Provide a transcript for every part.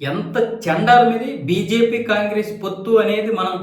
ఎంత చండాలం ఇది బీజేపీ కాంగ్రెస్ పొత్తు అనేది మనం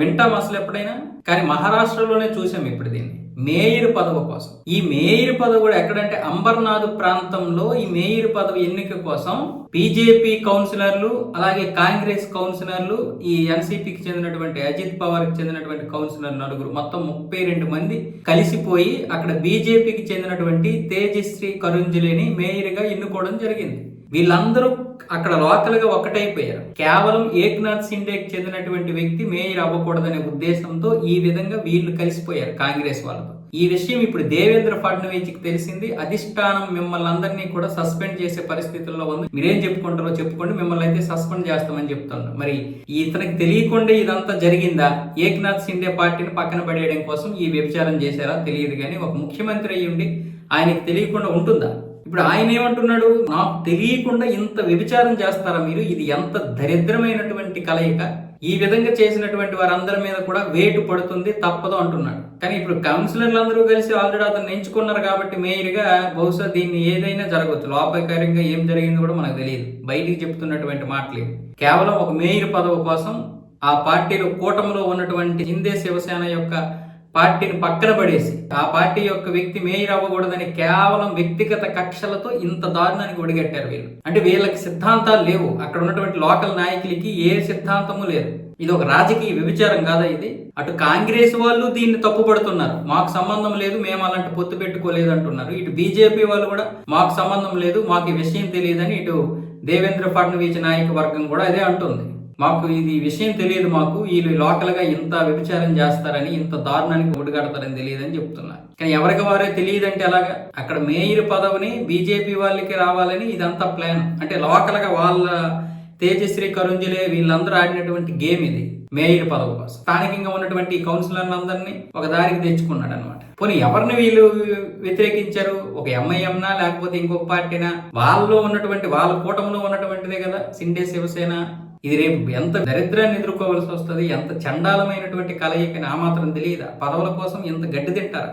వింటాం అసలు ఎప్పుడైనా? కానీ మహారాష్ట్రలోనే చూసాం ఇప్పుడు దీన్ని. మేయర్ పదవి కోసం. ఈ మేయర్ పదవి కూడా ఎక్కడంటే అంబర్నాథ్ ప్రాంతంలో ఈ మేయర్ పదవి ఎన్నిక కోసం బీజేపీ కౌన్సిలర్లు అలాగే కాంగ్రెస్ కౌన్సిలర్లు ఈ ఎన్సీపీకి చెందినటువంటి అజిత్ పవార్కి చెందినటువంటి కౌన్సిలర్ నలుగురు మొత్తం ముప్పై రెండు మంది కలిసిపోయి అక్కడ బీజేపీకి చెందినటువంటి తేజశ్రీ కరుంజలిని మేయర్గా ఎన్నుకోవడం జరిగింది. వీళ్ళందరూ అక్కడ లోకల్గా ఒకటైపోయారు. కేవలం ఏక్నాథ్ సిండేకి చెందినటువంటి వ్యక్తి మేయర్ అవ్వకూడదనే ఉద్దేశంతో ఈ విధంగా వీళ్ళు కలిసిపోయారు కాంగ్రెస్ వాళ్ళతో. ఈ విషయం ఇప్పుడు దేవేంద్ర ఫడ్నవీస్కి తెలిసింది. అధిష్టానం మిమ్మల్ని అందరినీ కూడా సస్పెండ్ చేసే పరిస్థితుల్లో ఉంది. మీరేం చెప్పుకుంటారో చెప్పుకోండి. మిమ్మల్ని అయితే సస్పెండ్ చేస్తామని చెప్తున్నారు. మరి ఇతనికి తెలియకుండా ఇదంతా జరిగిందా? ఏక్నాథ్ సిండే పార్టీని పక్కన పడేయడం కోసం ఈ వ్యభిచారం చేశారా? తెలియదు కానీ ఒక ముఖ్యమంత్రి అయ్యి ఉండి ఆయనకి తెలియకుండా ఉంటుందా? ఇప్పుడు ఆయన ఏమంటున్నాడు? నాకు తెలియకుండా ఇంత వ్యభిచారం చేస్తారా మీరు? ఇది ఎంత దరిద్రమైనటువంటి కలయిక ఈ విధంగా చేసినటువంటి వారందరి మీద కూడా వేటు పడుతుంది తప్పదు అంటున్నాడు. కానీ ఇప్పుడు కౌన్సిలర్లు అందరూ కలిసి ఆల్రెడీ అతను ఎంచుకున్నారు కాబట్టి మేయర్గా బహుశా దీన్ని ఏదైనా జరగవచ్చు. లోపకార్యంగా ఏం జరిగింది కూడా మనకు తెలియదు. బయటికి చెప్తున్నటువంటి మాటలే. కేవలం ఒక మేయర్ పదవి కోసం ఆ పార్టీలో కూటమిలో ఉన్నటువంటి హిందే శివసేన యొక్క పార్టీని పక్కన పడేసి ఆ పార్టీ యొక్క వ్యక్తి మేయర్ అవ్వకూడదని కేవలం వ్యక్తిగత కక్షలతో ఇంత దారుణానికి ఒడిగట్టారు వీళ్ళు. అంటే వీళ్ళకి సిద్ధాంతాలు లేవు. అక్కడ ఉన్నటువంటి లోకల్ నాయకులకి ఏ సిద్ధాంతము లేదు. ఇది ఒక రాజకీయ వ్యభిచారం కాదా ఇది? అటు కాంగ్రెస్ వాళ్ళు దీన్ని తప్పుపడుతున్నారు మాకు సంబంధం లేదు మేము అలాంటి పొత్తు పెట్టుకోలేదు అంటున్నారు. ఇటు బీజేపీ వాళ్ళు కూడా మాకు సంబంధం లేదు మాకు ఈ విషయం తెలియదని ఇటు దేవేంద్ర ఫడ్నవీస్ నాయక వర్గం కూడా అదే అంటుంది. మాకు ఇది విషయం తెలియదు మాకు. వీళ్ళు లోకల్గా ఇంత వ్యభిచారం చేస్తారని ఇంత దారుణానికి ఒడిగడతారని తెలియదని చెప్తున్నారు కానీ ఎవరికి వారే తెలియదంటే ఎలాగా? అక్కడ మేయర్ పదవిని బీజేపీ వాళ్ళకి రావాలని ఇదంతా ప్లాన్. అంటే లోకల్గా వాళ్ళ తేజశ్రీ కరుంజలే వీళ్ళందరూ ఆడినటువంటి గేమ్ ఇది మేయర్ పదవి కోసం. స్థానికంగా ఉన్నటువంటి కౌన్సిలర్లందరినీ ఒక దారికి తెచ్చుకున్నాడు అనమాట పోనీ ఎవరిని వీళ్ళు వ్యతిరేకించారు? ఒక ఎంఐఎంనా లేకపోతే ఇంకొక పార్టీనా? వాళ్ళలో ఉన్నటువంటి వాళ్ళ కూటమిలో ఉన్నటువంటిదే కదా? సిండే శివసేన ఇది రేపు ఎంత దరిద్రాన్ని ఎదుర్కోవాల్సి వస్తుంది ఎంత చండాలమైనటువంటి కలయికని ఆ మాత్రం తెలియదా? పదవుల కోసం ఎంత గడ్డి తింటారా?